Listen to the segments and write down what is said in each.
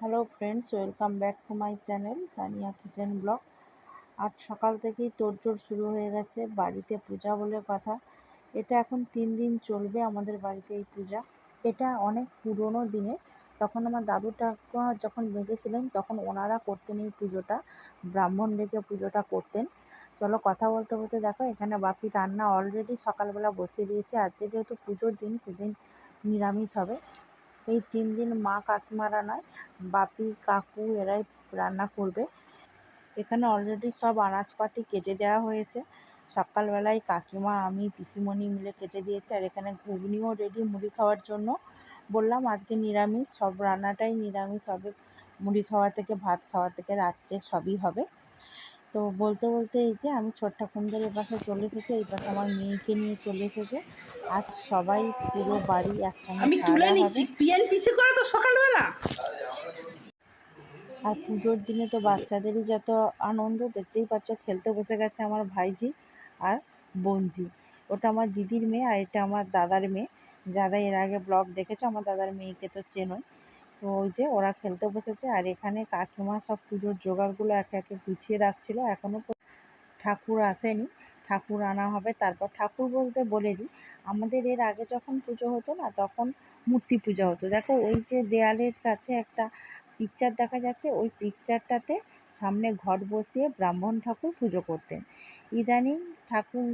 Hello friends welcome back to my channel Tania kitchen blog আজ সকাল থেকেই তোড়জোড় শুরু হয়ে গেছে বাড়িতে পূজা বলে কথা। এটা এখন তিন দিন চলবে আমাদের বাড়িতে এই পূজা। এটা অনেক পুরনো দিনে। তখন আমার দাদু ঠাকুমা যখন বেঁচে ছিলেন তখন ওনারা করতেন এই পুজোটা। ব্রাহ্মণ ডেকে পুজোটা করতেন। চলো কথা বলতে বলতে দেখো, এখানে বাপি রান্না অলরেডি সকালবেলা বসিয়ে দিয়েছে। আজকে যেহেতু পুজোর দিন, সেদিন নিরামিষ হবে। এই তিন দিন মা কাকিমারা নয়, বাপি, কাকু এরাই রান্না করবে। এখানে অলরেডি সব আনাজপাতি কেটে দেওয়া হয়েছে। সকালবেলায় কাকিমা, আমি, পিসিমণি মিলে কেটে দিয়েছে। আর এখানে ঘুগনিও রেডি মুড়ি খাওয়ার জন্য। বললাম, আজকে নিরামিষ। সব রান্নাটাই নিরামিষ হবে। মুড়ি খাওয়া থেকে, ভাত খাওয়া থেকে, রাত্রে সবই হবে। তো বলতে বলতে এই যে আমি ছোট্ট কুমদের এ পাশে চলে এসেছি এই পাশে আমার মেয়েকে নিয়ে চলে এসেছে। আজ সবাই পুরো বাড়ি একসঙ্গে আমি তুলে নিচ্ছি পিএনপিসি করে তো সকালবেলা। আর পুজোর দিনে তো বাচ্চাদেরই যত আনন্দ দেখতেই পাচ্ছ খেলতে বসে গেছে আমার ভাইজি আর বোনঝি ওটা আমার দিদির মেয়ে আর এটা আমার দাদার মেয়ে। যারা এর আগে ব্লগ দেখেছ আমার দাদার মেয়েকে তো চেনোই। তো ওই যে ওরা খেলতে বসেছে আর এখানে কাকিমা সব পুজোর জোগাড়গুলো একে একে গুছিয়ে রাখছিল। এখনও ঠাকুর আসেনি। ঠাকুর আনা হবে। তারপর ঠাকুর বলতে বলে দিই, আমাদের এর আগে যখন পুজো হতো না, তখন মূর্তি পূজা হতো। দেখো ওই যে দেয়ালের কাছে একটা পিকচার দেখা যাচ্ছে, ওই পিকচারটাতে সামনে ঘট বসিয়ে ব্রাহ্মণ ঠাকুর পুজো করতেন। ইদানিং ঠাকুর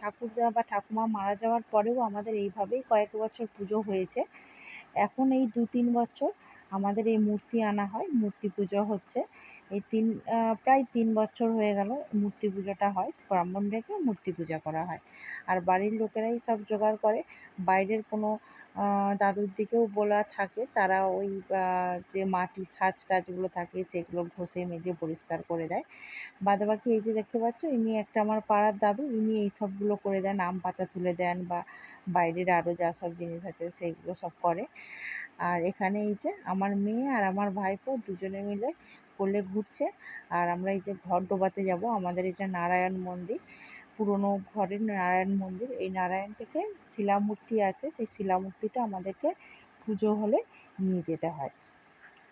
ঠাকুরদা বা ঠাকুমা মারা যাওয়ার পরেও আমাদের এইভাবেই কয়েক বছর পুজো হয়েছে। এখন এই দু তিন বছর আমাদের এই মূর্তি আনা হয় মূর্তি পুজো হচ্ছে। এই তিন প্রায় তিন বছর হয়ে গেল মূর্তি পুজোটা হয়, ব্রাহ্মণ ডেকে মূর্তি পূজা করা হয়। আর বাড়ির লোকেরাই সব জোগাড় করে। বাইরের কোনো দাদুর দিকেও বলা থাকে, তারা ওই যে মাটির সাজ টাজগুলো থাকে, সেগুলো ঘষে মেজে পরিষ্কার করে দেয়। বাদবাকি এই যে দেখতে পাচ্ছ, ইনি একটা আমার পাড়ার দাদু, ইনি এই সবগুলো করে দেন, আম পাতা তুলে দেন বা বাইরের আরও যা সব জিনিস আছে সেইগুলো সব করে। আর এখানে এই যে আমার মেয়ে আর আমার ভাইপো দুজনে মিলে কোলে ঘুরছে। আর আমরা এই যে ঘর ডোবাতে যাব, আমাদের এটা নারায়ণ মন্দির, পুরনো ঘরের নারায়ণ মন্দির। এই নারায়ণ থেকে শিলামূর্তি আছে, সেই শিলামূর্তিটা আমাদেরকে পুজো হলে নিয়ে যেতে হয়।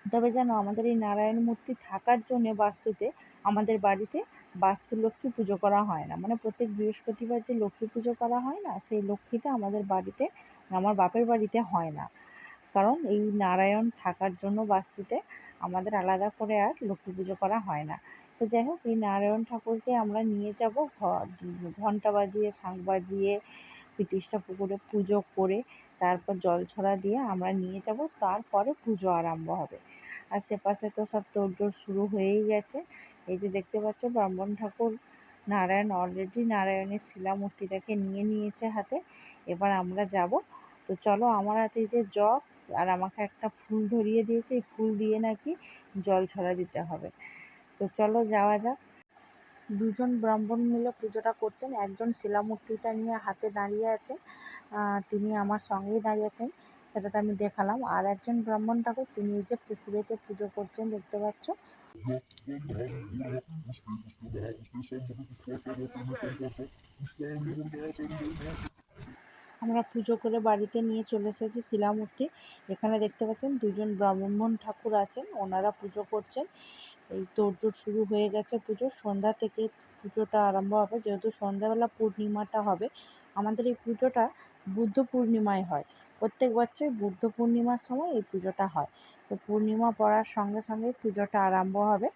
তবে জানো আমাদের এই নারায়ণ মূর্তি থাকার জন্যে বাস্তুতে আমাদের বাড়িতে বাস্তু লক্ষ্মী পুজো করা হয় না। মানে প্রত্যেক বৃহস্পতিবার যে লক্ষ্মী পুজো করা হয় না, সেই লক্ষ্মীটা আমাদের বাড়িতে, আমার বাপের বাড়িতে হয় না। কারণ এই নারায়ণ থাকার জন্য বাস্তুতে আমাদের আলাদা করে আর লক্ষ্মী পুজো করা হয় না। তো যাই হোক, এই নারায়ণ ঠাকুরকে আমরা নিয়ে যাব ঘণ্টা বাজিয়ে, শাঁখ বাজিয়ে, প্রতিষ্ঠা পুকুরে পুজো করে, তারপর জল ছড়া দিয়ে আমরা নিয়ে যাব, তারপরে পুজো আরম্ভ হবে। আশেপাশে তো সব তোড়জোড় শুরু হয়েই গেছে। এই যে দেখতে পাচ্ছ, ব্রাহ্মণ ঠাকুর, নারায়ণ অলরেডি নারায়ণের শিলা মূর্তিটাকে নিয়ে নিয়েছে হাতে। এবার আমরা যাব। তো চলো, আমার হাতে যে জগ আর আমাকে একটা ফুল ধরিয়ে দিয়েছে, এই ফুল দিয়ে নাকি জল ছড়া দিতে হবে। তো চলো যাওয়া যাক। দুজন ব্রাহ্মণ মিলে পুজোটা করছেন। একজন শিলামূর্তিটা নিয়ে হাতে দাঁড়িয়ে আছে তিনি আমার সঙ্গেই দাঁড়িয়ে আছেন, সেটাতে আমি দেখালাম। আর একজন ব্রাহ্মণ ঠাকুর, তিনি যে পুকুরেতে পুজো করছেন, দেখতে পাচ্ছ? আমরা পুজো করে বাড়িতে নিয়ে চলে এসেছি শিলামূর্তি। এখানে দেখতে পাচ্ছেন দুজন ব্রাহ্মণ ঠাকুর আছেন, ওনারা পুজো করছেন। এই তোড়জোড় শুরু হয়ে গেছে পুজো। সন্ধ্যা থেকে পুজোটা আরম্ভ হবে, যেহেতু সন্ধ্যাবেলা পূর্ণিমাটা হবে। আমাদের এই পুজোটা বুদ্ধ পূর্ণিমায় হয়। প্রত্যেক বছর বুদ্ধ পূর্ণিমার সময় এই পুজোটা হয়। তো পূর্ণিমা পড়ার সঙ্গে সঙ্গে পুজোটা আরম্ভ হবে।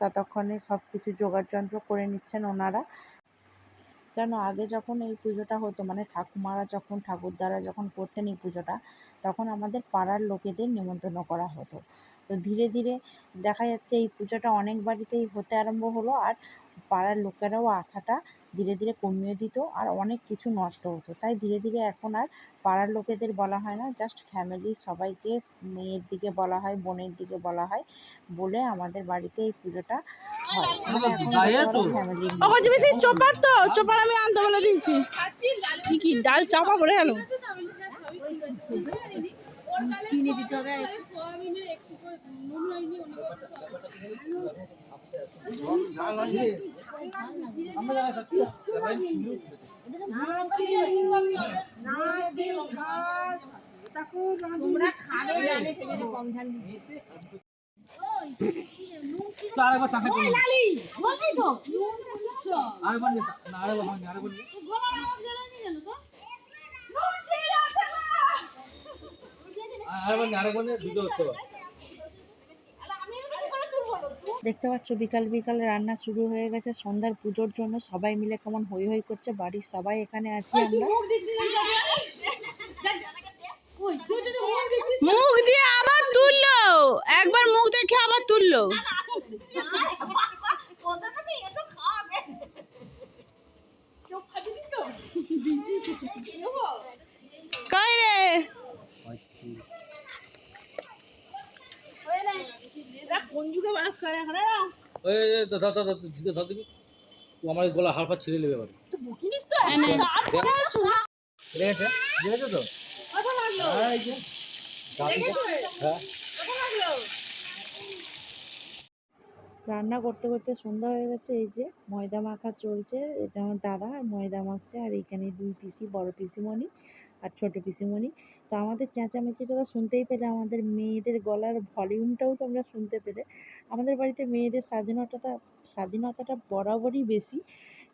ততক্ষণে সব কিছু যন্ত্র করে নিচ্ছেন ওনারা। জানো আগে যখন এই পুজোটা হতো মানে ঠাকুমারা যখন ঠাকুরদারা যখন করতেন এই পুজোটা, তখন আমাদের পাড়ার লোকেদের নেমন্তন্ন করা হতো। তো ধীরে ধীরে দেখা যাচ্ছে এই পুজোটা অনেক বাড়িতেই হতে আরম্ভ হলো আর পাড়ার লোকেরাও আসাটা ধীরে ধীরে কমিয়ে দিত আর অনেক কিছু নষ্ট হতো। তাই ধীরে ধীরে এখন আর পাড়ার লোকেদের বলা হয় না জাস্ট ফ্যামিলির সবাইকে মেয়ের দিকে বলা হয় বোনের দিকে বলা হয় বলে আমাদের বাড়িতে এই পুজোটা হয়। ফ্যামিলির চোপার তো চোপার আমি আনতে বলে দিয়েছি। কি ডাল চাপা পড়ে গেল। চিনি দিতে হবে। তোমরা খাবে জানে সেজন্য কম ঝাল আরেকবার চাকা ওই লালি, বলবি তো? আরেকবার না আরেকবার হয়নি আরেকবার নে গলার আওয়াজ বেরোয়নি কেন তো? নুন ঠিক আছে না। আরেকবার নে আরেকবার নে দুটো হচ্ছে এবার। আরে আমি এগুলো কি করে তুলবো? তুই দেখতে পাচ্ছ বিকাল বিকাল রান্না শুরু হয়ে গেছে সন্ধ্যার পুজোর জন্য সবাই মিলে কেমন হই হই করছে বাড়ির সবাই এখানে আছি আমরা মুখ দিয়ে আবার তুললো একবার মুখ দেখে আবার তুললো না, ওদের কাছে একটু খাওয়াবে। চোখ ফাটিস তো? নেব? কই রে এরা কোন যুগে বাস করে এখন? ওই ও আমার গলা হালফা ছিঁড়ে নেবে এবার। তুই বকিনিস তো? ঠিক তো? কথা লাগল। হ্যাঁ এই যে। হ্যাঁ। কথা লাগল। রান্না করতে করতে সন্ধ্যা হয়ে গেছে এই যে ময়দা মাখা চলছে এটা আমার দাদা আর ময়দা মাখছে আর এখানে দুই পিসি বড় পিসিমণি আর ছোট পিসিমণি। তো আমাদের চেঁচামেচিটা তো শুনতেই পেলে, আমাদের মেয়েদের গলার ভলিউমটাও তোমরা শুনতে পেলে। আমাদের বাড়িতে মেয়েদের স্বাধীনতাটা স্বাধীনতাটা বরাবরই বেশি।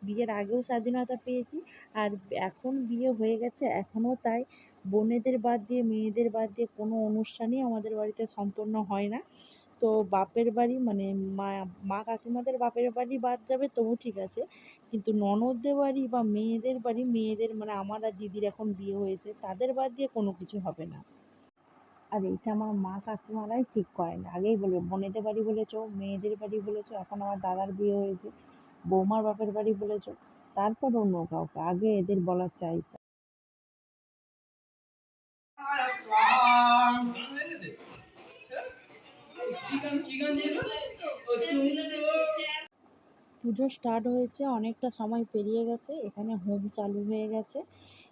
বিয়ের আগেও স্বাধীনতা পেয়েছি, আর এখন বিয়ে হয়ে গেছে, এখনও তাই। বোনেদের বাদ দিয়ে, মেয়েদের বাদ দিয়ে কোনো অনুষ্ঠানই আমাদের বাড়িতে সম্পন্ন হয় না। তো বাপের বাড়ি মানে মা মা কাকিমাদের বাপের বাড়ি বাদ যাবে তবু ঠিক আছে। কিন্তু ননদদের বাড়ি বা মেয়েদের বাড়ি, মেয়েদের মানে আমার আর দিদির এখন বিয়ে হয়েছে, তাদের বাদ দিয়ে কোনো কিছু হবে না। আর এইটা আমার মা কাকিমারাই ঠিক করেন। আগেই বলবে, বোনেদের বাড়ি বলেছ, মেয়েদের বাড়ি বলেছ, এখন আমার দাদার বিয়ে হয়েছে, বৌমার বাপের বাড়ি বলেছ, তারপর অন্য কাউকে, আগে এদের বলা চাই। পুজো স্টার্ট হয়েছে অনেকটা সময় পেরিয়ে গেছে এখানে হোম চালু হয়ে গেছে।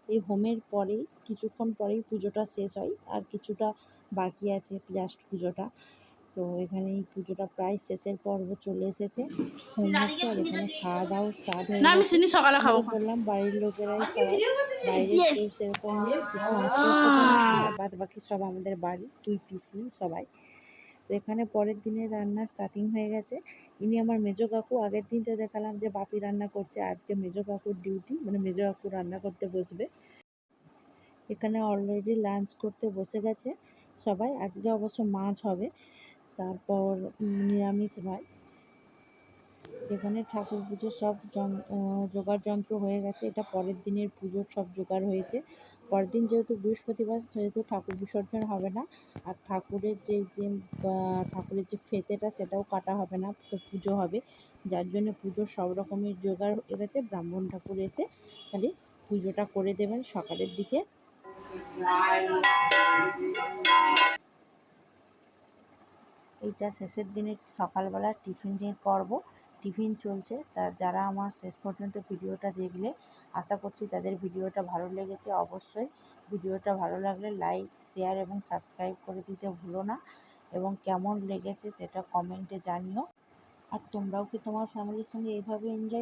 এই হোমের পরেই কিছুক্ষণ পরেই পুজোটা শেষ হয় আর কিছুটা বাকি আছে জাস্ট পুজোটা। তো এখানে এই পুজোটা প্রায় শেষের পর্ব চলে এসেছে। হোম হচ্ছে আর এখানে খাওয়া দাওয়া স্টার্ট হয়ে না আমি গেছে। সকালে খাব। বললাম বাড়ির লোকেরাই সবাই বাইরে সেরকম বাদ বাকি সব আমাদের বাড়ি তুই পিসি সবাই। তো এখানে পরের দিনে রান্না স্টার্টিং হয়ে গেছে। ইনি আমার মেজো কাকু, আগের দিন তো দেখালাম যে বাপি রান্না করছে, আজকে মেজো কাকুর ডিউটি মানে মেজো কাকু রান্না করতে বসবে। এখানে অলরেডি লাঞ্চ করতে বসে গেছে সবাই, আজকে অবশ্য মাছ হবে। তারপর নিরামিষ ভাই এখানে ঠাকুর পুজোর সব জোগাড় যন্ত্র হয়ে গেছে। এটা পরের দিনের পুজোর সব জোগাড় হয়েছে। পরের দিন যেহেতু বৃহস্পতিবার, সেহেতু ঠাকুর বিসর্জন হবে না। আর ঠাকুরের যে যে ঠাকুরের যে ফেতেটা, সেটাও কাটা হবে না, তো পুজো হবে। যার জন্য পুজোর সব রকমের জোগাড় হয়ে গেছে ব্রাহ্মণ ঠাকুর এসে খালি পুজোটা করে দেবেন সকালের দিকে। এইটা শেষের দিনে সকালবেলা টিফিনের পর্ব। টিফিন চলছে। তা যারা আমার শেষ পর্যন্ত ভিডিওটা দেখলে, আশা করছি তাদের ভিডিওটা ভালো লেগেছে অবশ্যই। ভিডিওটা ভালো লাগলে লাইক, শেয়ার এবং সাবস্ক্রাইব করে দিতে ভুলো না এবং কেমন লেগেছে সেটা কমেন্টে জানিও। আর তোমরাও কি তোমার ফ্যামিলির সঙ্গে এইভাবে এনজয়